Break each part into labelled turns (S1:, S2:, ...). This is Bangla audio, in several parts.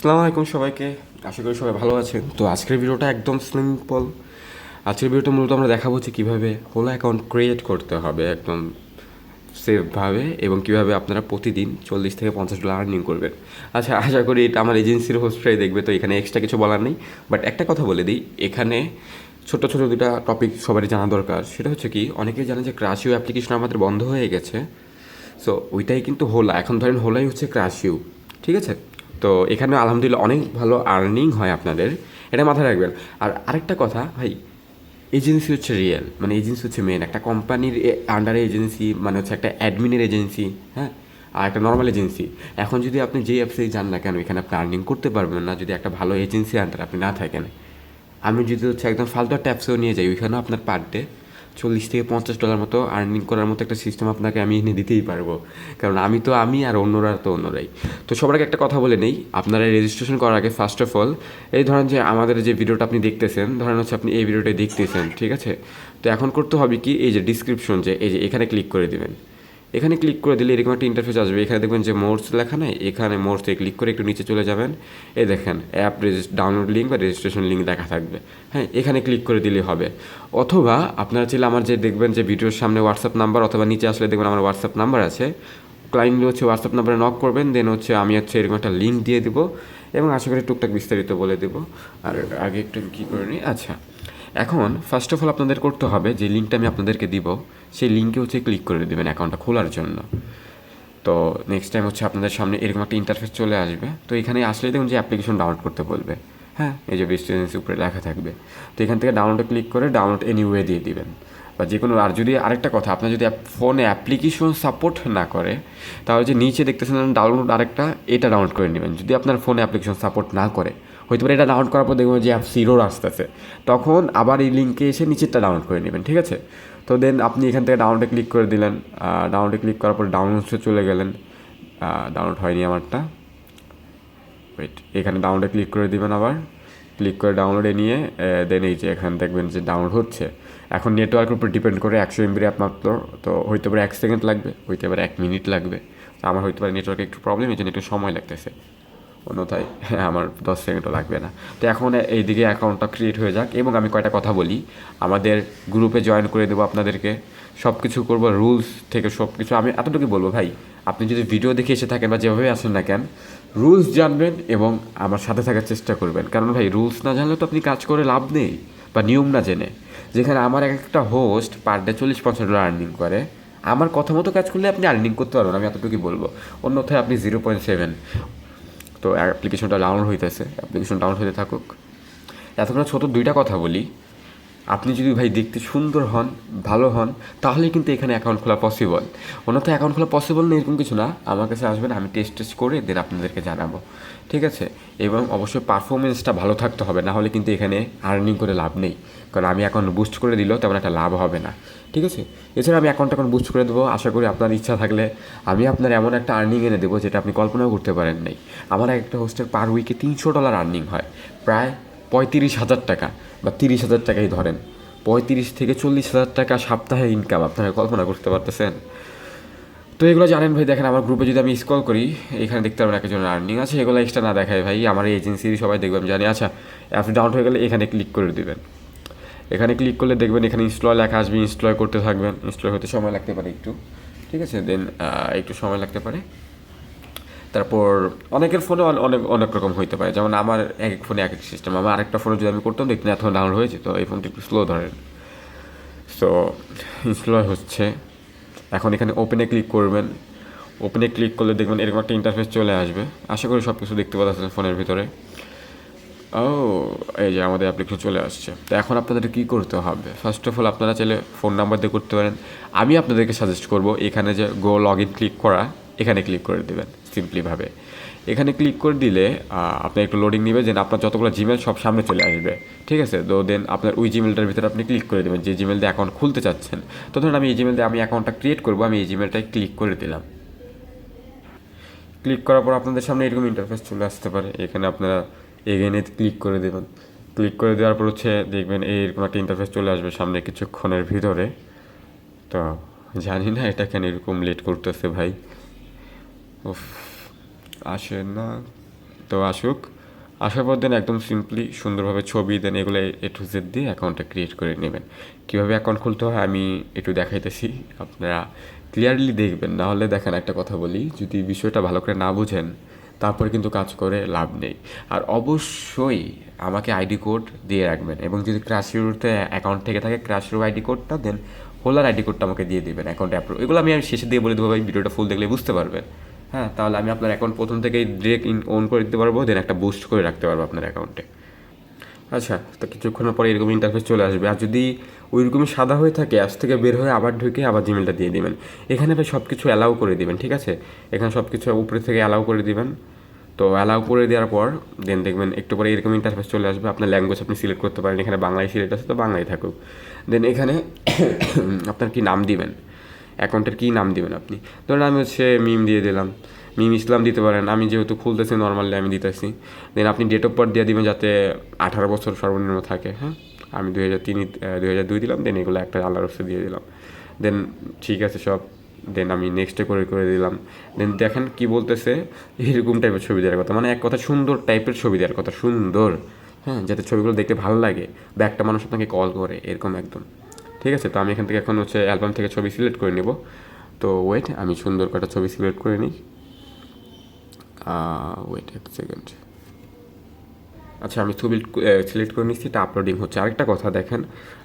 S1: আসসালামু আলাইকুম সবাইকে। আশা করি সবাই ভালো আছেন। তো আজকের ভিডিওটা একদম সিম্পল আজকের ভিডিওটা মূলত আমরা দেখাবো যে কীভাবে হোলো অ্যাকাউন্ট ক্রিয়েট করতে হবে একদম সেফভাবে এবং কীভাবে আপনারা প্রতিদিন চল্লিশ থেকে পঞ্চাশ ডলার আর্নিং করবেন। আচ্ছা আশা করি এটা আমার এজেন্সির হোস্টরাই দেখবে, তো এখানে এক্সট্রা কিছু বলার নেই। বাট একটা কথা বলে দিই, এখানে ছোট ছোট দুটা টপিক সবারই জানা দরকার। সেটা হচ্ছে কি, অনেকেই জানে যে ক্রাশিও অ্যাপ্লিকেশন আমাদের বন্ধ হয়ে গেছে। সো ওইটাই কিন্তু হোলা এখন ধরেন হোলাই হচ্ছে ক্রাশিউ ঠিক আছে? তো এখানে আলহামদুলিল্লাহ অনেক ভালো আর্নিং হয় আপনাদের, এটা মাথায় রাখবেন। আর আরেকটা কথা, ভাই এজেন্সি হচ্ছে রিয়েল মানে এজেন্সি হচ্ছে মেন একটা কোম্পানির আন্ডারে এজেন্সি মানে হচ্ছে একটা অ্যাডমিনের এজেন্সি হ্যাঁ? আর একটা নর্মাল এজেন্সি এখন যদি আপনি যে অ্যাপসেই যান না কেন, এখানে আপনি আর্নিং করতে পারবেন না। যদি একটা ভালো এজেন্সি আন্ডারে আপনি না থাকেন, আমি যদি হচ্ছে একদম ফালতু ট্যাপসেও নিয়ে যাই, ওইখানেও আপনার পার ডে চল্লিশ থেকে পঞ্চাশ ডলার মতো আর্নিং করার মতো একটা সিস্টেম আপনাকে আমি এনে দিতেই পারব। কারণ আমি তো আমি আর অন্যরা তো অন্যরাই। তো সবার আগে একটা কথা বলে নেই, আপনারা রেজিস্ট্রেশন করার আগে ফার্স্ট অফ অল এই ধরেন যে আমাদের যে ভিডিওটা আপনি দেখতেছেন, ধরেন হচ্ছে আপনি এই ভিডিওটা দেখতেছেন, ঠিক আছে? তো এখন করতে হবে কি, এই যে ডিসক্রিপশন যে, এই যে এখানে ক্লিক করে দিবেন। এখানে ক্লিক করে দিলে এরকম একটা ইন্টারফেস আসবে। এখানে দেখবেন যে মোর্স লেখা নেই, এখানে মোর্সে ক্লিক করে একটু নিচে চলে যাবেন। এই দেখেন অ্যাপ ডাউনলোড লিঙ্ক বা রেজিস্ট্রেশন লিঙ্ক দেখা থাকবে। হ্যাঁ এখানে ক্লিক করে দিলে হবে। অথবা আপনারা চাইলে আমার যে দেখবেন যে ভিডিওর সামনে হোয়াটসঅ্যাপ নাম্বার অথবা নিচে আসলে দেখবেন আমার হোয়াটসঅ্যাপ নাম্বার আছে। ক্লায়েন্ট হচ্ছে হোয়াটসঅ্যাপ নাম্বারে নক করবেন দেন হচ্ছে আমি হচ্ছে এরকম একটা লিঙ্ক দিয়ে দেবো এবং আশা করি টুকটাক বিস্তারিত বলে দেবো। আর আগে একটু কী করে নিই? আচ্ছা। এখন ফার্স্ট অফ অল আপনাদের করতে হবে যে লিঙ্কটা আমি আপনাদেরকে দিব, সেই লিঙ্কে হচ্ছে ক্লিক করে দেবেন অ্যাকাউন্টটা খোলার জন্য। তো নেক্সট টাইম হচ্ছে আপনাদের সামনে এরকম একটা ইন্টারফেস চলে আসবে। তো এখানে আসলেই দেখুন যে অ্যাপ্লিকেশন ডাউনলোড করতে বলবে। হ্যাঁ এই যে বেস্ট উপরে লেখা থাকবে। তো এখান থেকে ডাউনলোডে ক্লিক করে ডাউনলোড এনিওয়ে দিয়ে দিবেন। বা যে কোনো আর যদি আরেকটা কথা, আপনার যদি ফোনে অ্যাপ্লিকেশন সাপোর্ট না করে, তাহলে যে নিচে দেখতেছেন ডাউনলোড আরেকটা, এটা ডাউনলোড করে নেবেন। যদি আপনার ফোনে অ্যাপ্লিকেশন সাপোর্ট না করে হয়তো পারে এটা ডাউনলোড করার পর দেখবেন যে অ্যাপ জিরোর আসতেছে। তখন আবার এই লিঙ্কে এসে নিচেরটা ডাউনলোড করে নেবেন, ঠিক আছে? তো দেন আপনি এখান থেকে ডাউনলোডে ক্লিক করে দিলেন ডাউনলোডে ক্লিক করার পর ডাউনলোডসে চলে গেলেন। ডাউনলোড হয়নি আমারটা। ওয়েট এখানে ডাউনলোডে ক্লিক করে দিবেন আবার। ক্লিক করে ডাউনলোডে নিয়ে দেন এই যে এখানে দেখবেন যে ডাউনলোড হচ্ছে। এখন নেটওয়ার্কের উপর ডিপেন্ড করে একশো এমবির অ্যাপ মাত্র, তো হইতে পারে এক সেকেন্ড লাগবে, হইতে পারে এক মিনিট লাগবে। আমার হইতে পারে নেটওয়ার্কে একটু প্রবলেম এই জন্য একটু সময় লাগতেছে। অন্যথায় আমার দশ সেকেন্ডও লাগবে না। তো এখন এইদিকে অ্যাকাউন্টটা ক্রিয়েট হয়ে যাক এবং আমি কয়টা কথা বলি। আমাদের গ্রুপে জয়েন করে দেবো আপনাদেরকে। সব কিছু করব রুলস থেকে সব কিছু আমি এতটুকু বলব ভাই, আপনি যদি ভিডিও দেখে এসে থাকেন বা যেভাবে আসেন না কেন রুলস জানবেন এবং আমার সাথে থাকার চেষ্টা করবেন। কারণ ভাই রুলস না জানলে তো আপনি কাজ করে লাভ নেই বা নিয়ম না জেনে। যেখানে আমার এক একটা হোস্ট পার ডে চল্লিশ পঞ্চাশ ডলার আর্নিং করে। আমার কথা মতো কাজ করলে আপনি আর্নিং করতে পারবেন, আমি এতটুকুই বলব। অন্যথায় আপনি জিরো পয়েন্ট সেভেন তো অ্যাপ্লিকেশনটা ডাউনলোড হইতেছে অ্যাপ্লিকেশন ডাউনলোড হইতে থাকুক। এতক্ষণ ছোটো দুইটা কথা বলি। আপনি যদি ভাই দেখতে সুন্দর হন, ভালো হন, তাহলে কিন্তু এখানে অ্যাকাউন্ট খোলা পসিবল অন্যথায় অ্যাকাউন্ট খোলা পসিবল না এরকম কিছু না। আমার কাছে আসবেন, আমি টেস্ট টেস্ট করে দেন আপনাদেরকে জানাব। ঠিক আছে? এবং অবশ্যই পারফরমেন্সটা ভালো থাকতে হবে, না হলে কিন্তু এখানে আর্নিং করে লাভ নেই। কারণ আমি অ্যাকাউন্ট বুস্ট করে দিলেও তেমন একটা লাভ হবে না। ঠিক আছে? এছাড়া আমি অ্যাকাউন্ট এখন বুস্ট করে দেবো। আশা করি আপনার ইচ্ছা থাকলে আমি আপনার এমন একটা আর্নিং এনে দেবো, যেটা আপনি কল্পনাও করতে পারেন নাই। আমার একটা হোস্টেল পার উইকে তিনশো ডলার আর্নিং হয়। প্রায় পঁয়ত্রিশ হাজার টাকা বা তিরিশ হাজার টাকাই ধরেন। পঁয়ত্রিশ থেকে চল্লিশ হাজার টাকা সপ্তাহে ইনকাম আপনারা কল্পনা করতে পারতেছেন? তো এগুলো জানেন ভাই, দেখেন আমার গ্রুপে যদি আমি স্কল করি, এখানে দেখতে পারবেন একজন আর্নিং আছে, এগুলো এক্সট্রা না দেখায় ভাই, আমার এজেন্সির সবাই দেখবেন জানি। আচ্ছা অ্যাপস ডাউনলোড হয়ে গেলে এখানে ক্লিক করে দেবেন। এখানে ক্লিক করলে দেখবেন এখানে ইনস্টল লেখা আসবে ইনস্টল করতে থাকবেন। ইনস্টল হতে সময় লাগতে পারে একটু, ঠিক আছে? দেন একটু সময় লাগতে পারে। তারপর অনেকের ফোনে অনেক অনেক রকম হইতে পারে। যেমন আমার এক এক ফোনে এক এক সিস্টেম আমার আরেকটা ফোনে যদি আমি করতাম, দেখতেন এত ডাউনলোড হয়েছে তো এই ফোনটি একটু স্লো ধরেন। সো ইনস্টল হচ্ছে। এখন এখানে ওপেনে ক্লিক করবেন। ওপেনে ক্লিক করলে দেখবেন এরকম একটা ইন্টারফেস চলে আসবে। আশা করি সব কিছু দেখতে পাচ্ছেন ফোনের ভিতরে। ও এই যে আমাদের অ্যাপ্লিকেশন চলে আসছে। তো এখন আপনাদের কী করতে হবে? ফার্স্ট অফ অল আপনারা চাইলে ফোন নাম্বার দিয়ে করতে পারেন। আমি আপনাদেরকে সাজেস্ট করব, এখানে যে গো লগ ইন ক্লিক করা এখানে ক্লিক করে দেবেন সিম্পলিভাবে এখানে ক্লিক করে দিলে আপনি একটু লোডিং নেবে যে আপনার যতগুলো জিমেল সব সামনে চলে আসবে, ঠিক আছে? তো দেন আপনার ওই জিমেলটার ভিতরে আপনি ক্লিক করে দেবেন, যে জিমেল দিয়ে অ্যাকাউন্ট খুলতে চাচ্ছেন। তো ধরুন আমি এই জিমেল দিয়ে আমি অ্যাকাউন্টটা ক্রিয়েট করব, আমি এই জিমেলটায় ক্লিক করে দিলাম। ক্লিক করার পর আপনাদের সামনে এরকম ইন্টারফেস চলে আসতে পারে। এখানে আপনারা এগেনে ক্লিক করে দেবেন। ক্লিক করে দেওয়ার পর হচ্ছে দেখবেন এইরকম একটা ইন্টারফেস চলে আসবে সামনে কিছুক্ষণের ভিতরে। তো জানি না এটা কেন এরকম লেট করতেছে ভাই। আসে না। তো আসুক। আসার পর দেন একদম সিম্পলি সুন্দরভাবে ছবি দেন এগুলো এ টু জেড দিয়ে অ্যাকাউন্টটা ক্রিয়েট করে নেবেন। কীভাবে অ্যাকাউন্ট খুলতে হয় আমি একটু দেখাইতেছি, আপনারা ক্লিয়ারলি দেখবেন। নাহলে দেখেন একটা কথা বলি, যদি বিষয়টা ভালো করে না বুঝেন, তারপরে কিন্তু কাজ করে লাভ নেই। আর অবশ্যই আমাকে আইডি কোড দিয়ে রাখবেন এবং যদি ক্রাশিউরতে অ্যাকাউন্ট থেকে থাকে ক্রাশিউর আইডি কোডটা দেন হোলার আইডি কোডটা আমাকে দিয়ে দিবেন অ্যাকাউন্ট অ্যাপ্রুভ এগুলো আমি শেষে দিয়ে বলে দেবো ভাই, ভিডিওটা ফুল দেখলে বুঝতে পারবেন। হ্যাঁ তাহলে আমি আপনার অ্যাকাউন্ট প্রথম থেকেই ডিরেক্ট ইন অন করে দিতে পারব দেন একটা বুস্ট করে রাখতে পারব আপনার অ্যাকাউন্টে আচ্ছা তো কিছুক্ষণের পরে এরকম ইন্টারফেস চলে আসবে। আর যদি ওইরকমই সাদা হয়ে থাকে অ্যাপস থেকে বের হয়ে আবার ঢুকে আবার জিমেলটা দিয়ে দিবেন। এখানে ভাই সব কিছু অ্যালাউ করে দিবেন, ঠিক আছে? এখানে সব কিছু উপরে থেকে অ্যালাউ করে দিবেন। তো অ্যালাউ করে দেওয়ার পর দেন দেখবেন একটু পরে এরকম ইন্টারফেস চলে আসবে। আপনার ল্যাঙ্গুয়েজ আপনি সিলেক্ট করতে পারেন। এখানে বাংলায় সিলেক্ট আছে, তো বাংলায় থাকুক। দেন এখানে আপনার কি নাম দিবেন? অ্যাকাউন্টের কী নাম দিবেন আপনি? ধরুন আমি হচ্ছে মিম দিয়ে দিলাম। মিম ইসলাম দিতে পারেন। আমি যেহেতু খুলতেছি নর্মালি আমি দিতেছি। দেন আপনি ডেট অফ বার্থ দিয়ে দিবেন যাতে আঠারো বছর সর্বনিম্ন থাকে হ্যাঁ? আমি দুই হাজার তিন দুই হাজার দুই দিলাম দেন এগুলো একটা আল্লাহর রসে দিয়ে দিলাম। দেন ঠিক আছে সব। দেন আমি নেক্সটে করে করে দিলাম। দেন দেখেন কি বলতেছে, এরকম টাইপের ছবি দেওয়ার কথা। মানে এক কথা সুন্দর টাইপের ছবি দেওয়ার কথা, সুন্দর হ্যাঁ? যাতে ছবিগুলো দেখতে ভালো লাগে। বা একটা মানুষ আপনাকে কল করে, এরকম একদম। ঠিক আছে, তো আমি এখান থেকে এখন হচ্ছে অ্যালবাম থেকে ছবি সিলেক্ট করে নেব। তো ওয়েট আমি সুন্দর কটা ছবি সিলেক্ট করে নিই। ওয়েট এক সেকেন্ড আচ্ছা আমি ছবি সিলেক্ট করে নিচ্ছি, এটা আপলোডিং হচ্ছে। আরেকটা কথা দেখেন,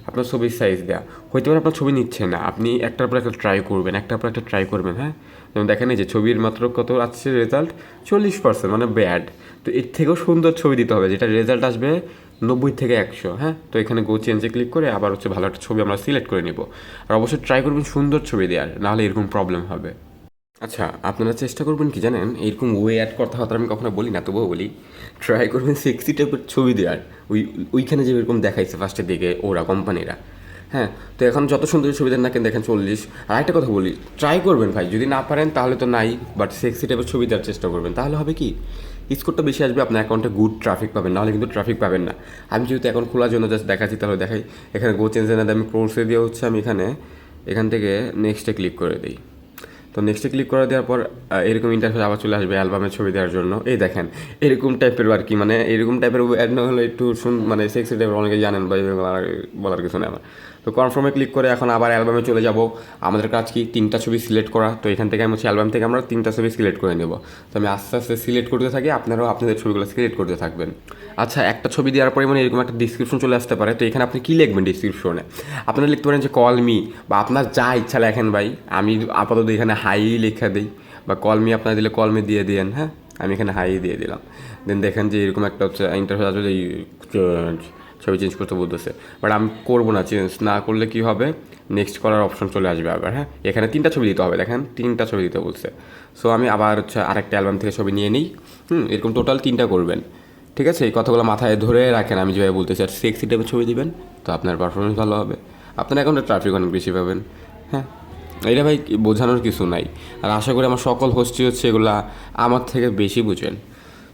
S1: আপনার ছবির সাইজ দেওয়া হয়তো পারে আপনার ছবি নিচ্ছে না, আপনি একটার পর একটা ট্রাই করবেন, একটার পর একটা ট্রাই করবেন হ্যাঁ? যেমন দেখেন এই যে ছবির মাত্র কত আসছে রেজাল্ট চল্লিশ পার্সেন্ট মানে ব্যাড তো এর থেকেও সুন্দর ছবি দিতে হবে, যেটা রেজাল্ট আসবে নব্বই থেকে একশো হ্যাঁ? তো এখানে গো চেঞ্জে ক্লিক করে আবার হচ্ছে ভালো একটা ছবি আমরা সিলেক্ট করে নিব। আর অবশ্যই ট্রাই করবেন সুন্দর ছবি দেওয়ার নাহলে এরকম প্রবলেম হবে। আচ্ছা আপনারা চেষ্টা করবেন কি জানেন? এরকম ওয়ে অ্যাড করতে হয়তো আমি কখনো বলি না, তবুও বলি। ট্রাই করবেন সেক্সি টাইপের ছবি দেওয়ার ওই, ওইখানে যে এরকম দেখাইছে ফার্স্টের দিকে ওরা, কোম্পানিরা। হ্যাঁ? তো এখন যত সুন্দর ছবি দেন না কেন, দেখেন চল্লিশ। আর একটা কথা বলি ট্রাই করবেন ভাই, যদি না পারেন তাহলে তো নাই বাট সেক্সি টাইপের ছবি দেওয়ার চেষ্টা করবেন। তাহলে হবে কি? স্কোরটা বেশি আসবে, আপনার অ্যাকাউন্টে গুড ট্রাফিক পাবেন, নাহলে কিন্তু ট্রাফিক পাবেন না। আমি যেহেতু অ্যাকাউন্ট খোলার জন্য জাস্ট দেখাচ্ছি, তাহলে দেখাই। এখানে গো চেঞ্জ না আমি কোর্সে দিয়ে হচ্ছে, আমি এখানে, এখান থেকে নেক্সটে ক্লিক করে দিই। তো নেক্সটে ক্লিক করে দেওয়ার পর এরকম ইন্টারফেস আবার চলে আসবে অ্যালবামের ছবি দেওয়ার জন্য। এই দেখেন, এরকম টাইপের আর কি মানে এরকম টাইপের অ্যাড না হলে একটু শুন মানে সেক্সি টাইপের অনেকে জানেন বা বলার কিছু নেই আমার। তো কনফার্মে ক্লিক করে এখন আবার অ্যালবামে চলে যাব। আমাদের কাজ কি তিনটা ছবি সিলেক্ট করা? তো এখান থেকে আমি হচ্ছে অ্যালবাম থেকে আমরা তিনটা ছবি সিলেক্ট করে নেব। তো আমি আস্তে আস্তে সিলেক্ট করতে থাকি, আপনারাও আপনাদের ছবিগুলো সিলেক্ট করতে থাকবেন। আচ্ছা একটা ছবি দেওয়ার পরে মানে এরকম একটা ডিসক্রিপশন চলে আসতে পারে। তো এখানে আপনি কী লিখবেন ডিসক্রিপশনে আপনারা লিখতে পারেন যে কল মি বা, আপনার যা ইচ্ছা লেখেন ভাই। আমি আপাতত এখানে হাই লেখা দিই বা কল মি আপনারা দিলে কল মি দিয়ে দিয়েন হ্যাঁ? আমি এখানে হাই দিয়ে দিলাম। দেন দেখেন যে এরকম একটা হচ্ছে ইন্টারফেস আসবে ছবি চেঞ্জ করতে বলতেছে। বাট আমি করব না চেঞ্জ না করলে কি হবে? নেক্সট করার অপশন চলে আসবে আবার হ্যাঁ? এখানে তিনটা ছবি দিতে হবে, দেখেন? তিনটা ছবি দিতে বলছে। সো আমি আবার হচ্ছে আরেকটা অ্যালবাম থেকে ছবি নিয়ে নিই। হুম, এরকম টোটাল তিনটা করবেন। ঠিক আছে? এই কথাগুলো মাথায় ধরে রাখেন, আমি যেভাবে বলতেছি আর সেক্সি টাইপের ছবি দিবেন, তো আপনার পারফরমেন্স ভালো হবে। আপনার অ্যাকাউন্টে ট্রাফিক অনেক বেশি পাবেন হ্যাঁ? এটা ভাই বোঝানোর কিছু নাই। আর আশা করি আমার সকল হোস্টই হচ্ছে এগুলা আমার থেকে বেশি বুঝেন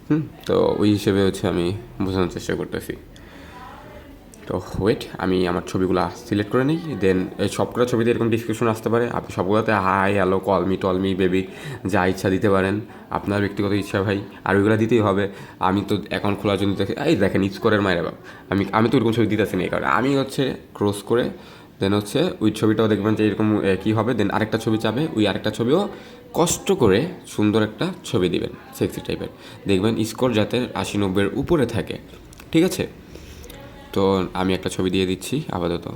S1: হুম, তো ওই হিসেবে হচ্ছে আমি বোঝানোর চেষ্টা করতেছি। তো ওয়েট আমি আমার ছবিগুলো সিলেক্ট করে নিই দেন সবকটা ছবিতে এরকম ডিসক্রিপশন আসতে পারে। আপনি সবগুলোতে হাই হ্যালো কলমি টলমি বেবি যা ইচ্ছা দিতে পারেন। আপনার ব্যক্তিগত ইচ্ছা ভাই, আর ওইগুলো দিতেই হবে। আমি তো অ্যাকাউন্ট খোলার জন্য দেখে এই দেখেন স্কোরের মায়ের বাপ। আমি আমি তো ওরকম ছবি দিতেছি না এই কারণে। আমি হচ্ছে ক্রস করে দেন হচ্ছে ওই ছবিটাও দেখবেন যে এরকম কী হবে। দেন আরেকটা ছবি চাবে, ওই আরেকটা ছবিও কষ্ট করে সুন্দর একটা ছবি দিবেন সেক্সি টাইপের দেখবেন স্কোর যাতে আশি নব্বইয়ের উপরে থাকে। ঠিক আছে? তো আমি একটা ছবি দিয়ে দিচ্ছি, আপাতত।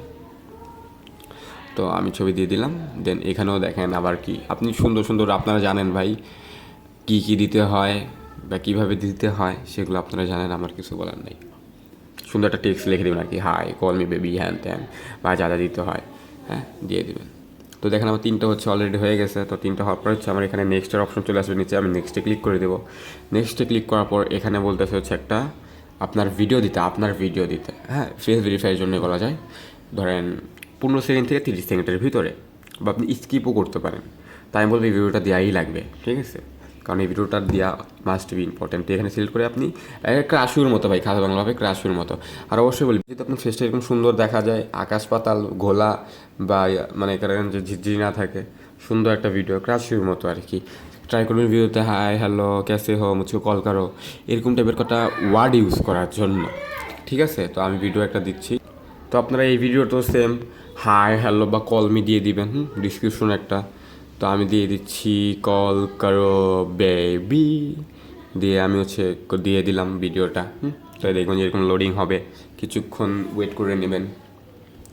S1: তো আমি ছবি দিয়ে দিলাম, দেন এখানেও দেখেন আবার কি। আপনি সুন্দর সুন্দর আপনারা জানেন ভাই, কি কি দিতে হয় বা কীভাবে দিতে হয়, সেগুলো আপনারা জানেন, আমার কিছু বলার নেই। সুন্দর একটা টেক্সট লিখে দেবেন আর কি হাই কল মি বেবি হ্যান ত্যান বা যা যা দিতে হয় হ্যাঁ দিয়ে দেবেন। তো দেখেন আমার তিনটা হচ্ছে অলরেডি হয়ে গেছে, তো তিনটা হওয়ার পর হচ্ছে আমার এখানে নেক্সটের অপশন চলে আসবে, নিচে আমি নেক্সটে ক্লিক করে দেবো। নেক্সটে ক্লিক করার পর এখানে বলতেছে হচ্ছে একটা আপনার ভিডিও দিতে, আপনার ভিডিও দিতে। হ্যাঁ ফেস ভেরিফাইয়ের জন্য বলা যায়। ধরেন, পনেরো সেকেন্ড থেকে তিরিশ সেকেন্ডের ভিতরে, বা আপনি স্কিপও করতে পারেন। তাই আমি বলব, এই ভিডিওটা দেওয়াই লাগবে, ঠিক আছে? কারণ এই ভিডিওটা দেওয়া মাস্ট বি ইম্পর্টেন্ট এখানে সিলেক্ট করে আপনি ক্রাশুর মতো ভাই খাতা বাংলা হবে ক্রাশুর মতো। আর অবশ্যই বলি যদি আপনার ফেসটা এরকম সুন্দর দেখা যায়, আকাশ পাতাল, ঘোলা, বা মানে কারণ যে ঝিঝি না থাকে, সুন্দর একটা ভিডিও ক্রাশুর মতো আর কি। ট্রাই করবেন ভিডিওতে হাই হ্যালো ক্যাসে হো মুঝকো কল করো। এরকম টাইপের কটা ওয়ার্ড ইউজ করার জন্য। ঠিক আছে? তো আমি ভিডিও একটা দিচ্ছি। তো আপনারা এই ভিডিওটাও সেম হাই হ্যালো বা কল মি দিয়ে দিবেন, হুম? ডিসক্রিপশন একটা। তো আমি দিয়ে দিচ্ছি কল করো বেবি দিয়ে আমি হচ্ছে দিয়ে দিলাম ভিডিওটা হুম? তো দেখবেন যে এরকম লোডিং হবে। কিছুক্ষণ ওয়েট করে নেবেন।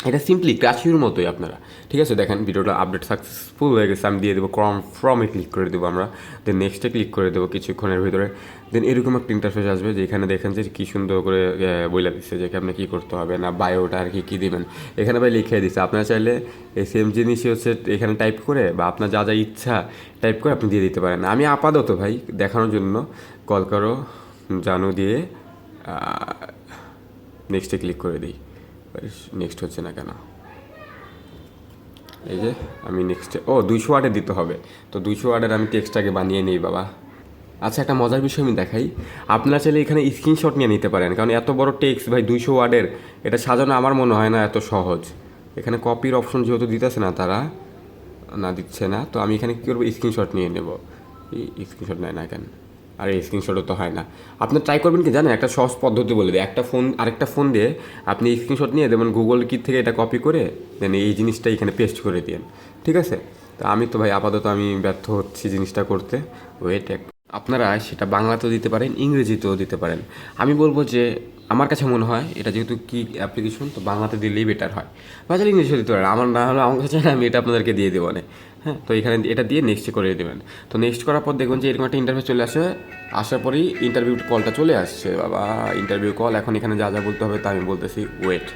S1: এটা সিম্পলি ক্রাশির মতোই আপনারা। ঠিক আছে, দেখেন ভিডিওটা আপডেট সাকসেসফুল হয়ে গেছে, আমি দিয়ে দেবো ক্রম ফ্রমে ক্লিক করে দেবো আমরা। দেন নেক্সটে ক্লিক করে দেবো কিছুক্ষণের ভিতরে। দেন এরকম একটা ইন্টারফেস আসবে যেখানে দেখেন যে কী সুন্দর করে বইলা দিচ্ছে যে আপনি কী করতে হবে না বায়োটা আর কি, কী দেবেন। এখানে ভাই লিখে দিচ্ছে আপনারা চাইলে এই সেম জিনিসই হচ্ছে এখানে টাইপ করে বা আপনার যা যা ইচ্ছা টাইপ করে আপনি দিয়ে দিতে পারেন। আমি আপাতত ভাই দেখানোর জন্য কল করো, জানু দিয়ে নেক্সটে ক্লিক করে দিই। নেক্সট হচ্ছে না কেন? এই যে, আমি নেক্সটে ও, দুইশো ওয়ার্ডে দিতে হবে। তো দুইশো ওয়ার্ডের আমি টেক্সটটাকে বানিয়ে নিই, বাবা। আচ্ছা একটা মজার বিষয় আমি দেখাই। আপনারা চাইলে এখানে স্ক্রিনশট নিয়ে নিতে পারেন, কারণ এত বড় টেক্সট ভাই, দুইশো ওয়ার্ডের এটা সাজানো আমার মনে হয় না এত সহজ। এখানে কপির অপশন যেহেতু দিতেছে না তারা, না দিচ্ছে না, তো আমি এখানে কী করব? স্ক্রিনশট নিয়ে নেব। স্ক্রিনশট নেয় না কেন? আর এই স্ক্রিনশটও তো হয় না। আপনি ট্রাই করবেন কি জানেন? একটা সহজ পদ্ধতি বলে দিই একটা ফোন আরেকটা ফোন দিয়ে আপনি স্ক্রিনশট নিয়ে দেবেন গুগল কি থেকে এটা কপি করে দেন এই জিনিসটা এখানে পেস্ট করে দিন ঠিক আছে? তো আমি তো ভাই আপাতত আমি ব্যর্থ হচ্ছি জিনিসটা করতে। ওয়েট এক আপনারা সেটা বাংলাতেও দিতে পারেন, ইংরেজিতেও দিতে পারেন। আমি বলব যে আমার কাছে মনে হয়, এটা যেহেতু কি অ্যাপ্লিকেশন, তো বাংলাতে দিলেই বেটার হয়। বা চাইলে ইংলিশে দিতে পারেন, আমার না হলে আমার কাছে আমি এটা আপনাদেরকে দিয়ে দেবো না হ্যাঁ তো এখানে এটা দিয়ে নেক্সট করে দেবেন। তো নেক্সট করার পর দেখবেন যে এরকম একটা ইন্টারভিউ চলে আসে, আসার পরেই ইন্টারভিউ কলটা চলে আসছে। বাবা ইন্টারভিউ কল এখন এখানে যা যা বলতে হবে তা আমি বলতেছি ওয়েট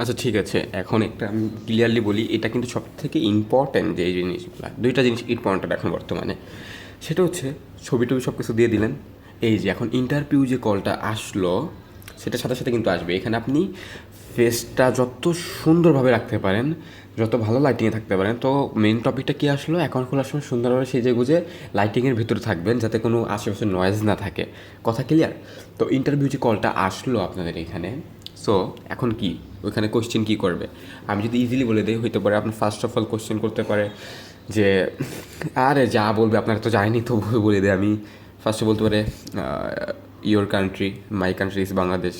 S1: আচ্ছা ঠিক আছে, এখন একটা আমি ক্লিয়ারলি বলি, এটা কিন্তু সব থেকে ইম্পর্ট্যান্ট যে এই জিনিসগুলো। দুইটা জিনিস ইম্পর্ট্যান্ট এখন বর্তমানে। সেটা হচ্ছে ছবি টবি সব কিছু দিয়ে দিলেন। এই যে এখন ইন্টারভিউ যে কলটা আসলো, সেটার সাথে সাথে কিন্তু আসবে। এখানে আপনি ফেসটা যত সুন্দরভাবে রাখতে পারেন, যত ভালো লাইটিংয়ে থাকতে পারেন, তো মেন টপিকটা কী আসলো? অ্যাকাউন্ট খোলার সময় সুন্দরভাবে সেজে গুজে লাইটিংয়ের ভিতরে থাকবেন যাতে কোনো আশেপাশে নয়েজ না থাকে। কথা ক্লিয়ার তো ইন্টারভিউ যে কলটা আসলো আপনাদের এখানে সো এখন কি? ওইখানে কোশ্চেন কি করবে? আমি যদি ইজিলি বলে দিই, হইতে পারে আপনার ফার্স্ট অফ অল কোশ্চেন করতে পারে যে, আরে যা বলবে আপনারা তো জানেনি তো বলে দিই আমি ফার্স্টে বলতে পারে your country my country is Bangladesh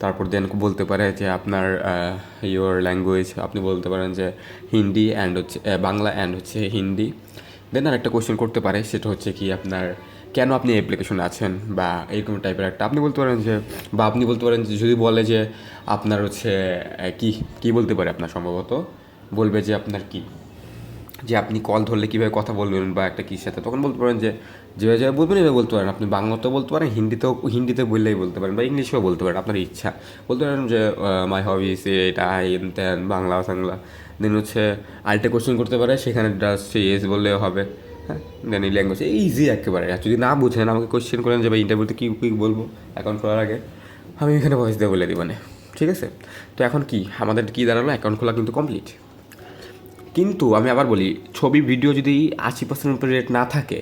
S1: তারপর দেন বলতে পারে যে আপনার ইয়োর ল্যাঙ্গুয়েজ আপনি বলতে পারেন যে হিন্দি অ্যান্ড হচ্ছে বাংলা অ্যান্ড হচ্ছে হিন্দি। দেন আর একটা কোশ্চেন করতে পারে, সেটা হচ্ছে কি আপনার, কেন আপনি অ্যাপ্লিকেশনে আছেন? বা এরকম টাইপের একটা। আপনি বলতে পারেন যে, বা আপনি বলতে পারেন যে, যদি বলে যে আপনার হচ্ছে কি কি বলতে পারে আপনার সম্ভবত? বলবে যে আপনার কি? যে আপনি কল ধরলে কীভাবে কথা বলবেন বা একটা কী সাথে, তখন বলতে পারেন যে, যেভাবে যেভাবে বলবেন এভাবে বলতে পারেন। আপনি বাংলাতেও বলতে পারেন, হিন্দিতেও, হিন্দিতে বললেই বলতে পারেন বা ইংলিশেও বলতে পারেন, আপনার ইচ্ছা। বলতে পারেন যে মাই হবিস এটা হেন তেন বাংলা সাংলা দেন হচ্ছে আরেকটা কোশ্চেন করতে পারে, সেখানে জাস্ট ইয়েস বললেও হবে। হ্যাঁ দেন এই ল্যাঙ্গুয়েজ ইজি একেবারে। আর যদি না বুঝেন, আমাকে কোশ্চেন করেন যে, ভাই ইন্টারভিউতে কী কী বলব? অ্যাকাউন্ট খোলার আগে, আমি এখানে ভয়েস দিয়ে বলে দিই মানে। ঠিক আছে? তো এখন কি? আমাদের কী দাঁড়াল? অ্যাকাউন্ট খোলা কিন্তু কমপ্লিট কিন্তু আমি আবার বলি, ছবি ভিডিও যদি আশি পার্সেন্ট উপরে রেট না থাকে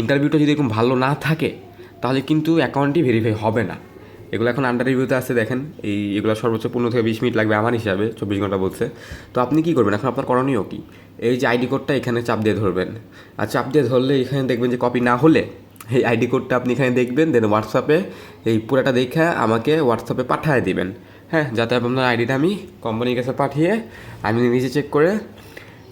S1: ইন্টারভিউটা যদি এরকম ভালো না থাকে, তাহলে কিন্তু অ্যাকাউন্টটি ভেরিফাই হবে না। এগুলো এখন আন্ডার রিভিউতে আছে, দেখেন। এই, এগুলো সর্বোচ্চ পনেরো থেকে বিশ মিনিট লাগবে আমার হিসাবে, চব্বিশ ঘণ্টা বলছে। তো আপনি কী করবেন? এখন আপনার করণীয় কী? এই যে আইডি কোডটা এখানে চাপ দিয়ে ধরবেন। আর চাপ দিয়ে ধরলে এখানে দেখবেন যে কপি না হলে, এই আইডি কোডটা আপনি এখানে দেখবেন দেন হোয়াটসঅ্যাপে এই পুরোটা দেখে আমাকে হোয়াটসঅ্যাপে পাঠিয়ে দিবেন। হ্যাঁ যাতে আপনার আইডিটা আমি কোম্পানির কাছে পাঠিয়ে আমি নিজে চেক করে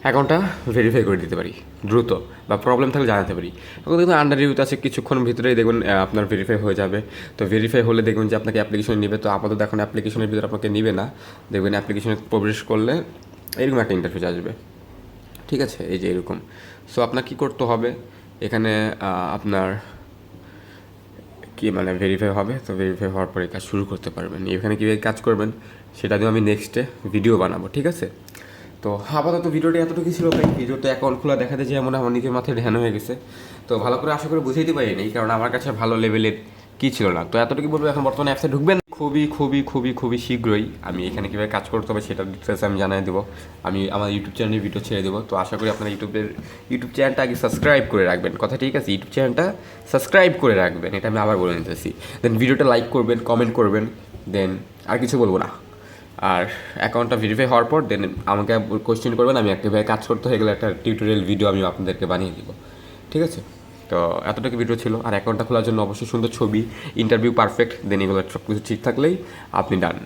S1: অ্যাকাউন্টটা ভেরিফাই করে দিতে পারি, দ্রুত বা প্রবলেম থাকলে জানাতে পারি। এখন দেখুন আন্ডার রিভিউতে আছে, কিছুক্ষণ ভিতরেই দেখবেন আপনার ভেরিফাই হয়ে যাবে। তো ভেরিফাই হলে দেখবেন যে আপনাকে অ্যাপ্লিকেশন নেবে। তো আপাতত এখন অ্যাপ্লিকেশনের ভিতরে আপনাকে নেবে না। দেখবেন অ্যাপ্লিকেশনে প্রবেশ করলে এরকম একটা ইন্টারফেস আসবে। ঠিক আছে? এই যে এরকম। সো আপনার কী করতে হবে? এখানে আপনার কি মানে ভেরিফাই হবে? তো ভেরিফাই হওয়ার পরে কাজ শুরু করতে পারবেন। এখানে কীভাবে কাজ করবেন, সেটা দিয়ে আমি নেক্সটে ভিডিও বানাবো। ঠিক আছে? তো আপাতত ভিডিওটা এতটুকু ছিল তাই ভিডিওতে অ্যাকাউন্ট খোলা দেখাতে যে এমন আমার নিজের মাথায় ধ্যান হয়ে গেছে। তো ভালো করে আশা করে বুঝাইতে পারিনি, কারণ আমার কাছে ভালো লেভেলের কী ছিল না। তো এতটুকু বলব, এখন বর্তমানে অ্যাপসে ঢুকবেন। খুবই খুবই খুবই খুবই শীঘ্রই আমি এখানে কীভাবে কাজ করতে হবে সেটা ডিটেলস আমি জানিয়ে দেবো। আমি আমার ইউটিউব চ্যানেলে ভিডিও ছেড়ে দেবো। তো আশা করি আপনারা ইউটিউবের ইউটিউব চ্যানেলটা আগে সাবস্ক্রাইব করে রাখবেন। কথা ঠিক আছে ইউটিউব চ্যানেলটা সাবস্ক্রাইব করে রাখবেন, এটা আমি আবার বলে নিতেছি দেন ভিডিওটা লাইক করবেন কমেন্ট করবেন দেন আর কিছু বলব না। আর অ্যাকাউন্টটা ভেরিফাই হওয়ার পর দেন আমাকে কোয়েশ্চেন করবেন, আমি একটা কাজ করতে হয়ে গেলে একটা টিউটোরিয়াল ভিডিও আমি আপনাদেরকে বানিয়ে দিব। ঠিক আছে? তো এতটুকু ভিডিও ছিল। আর অ্যাকাউন্টটা খোলার জন্য অবশ্যই সুন্দর ছবি ইন্টারভিউ পারফেক্ট দেন এগুলো সব কিছু ঠিক থাকলেই আপনি ডান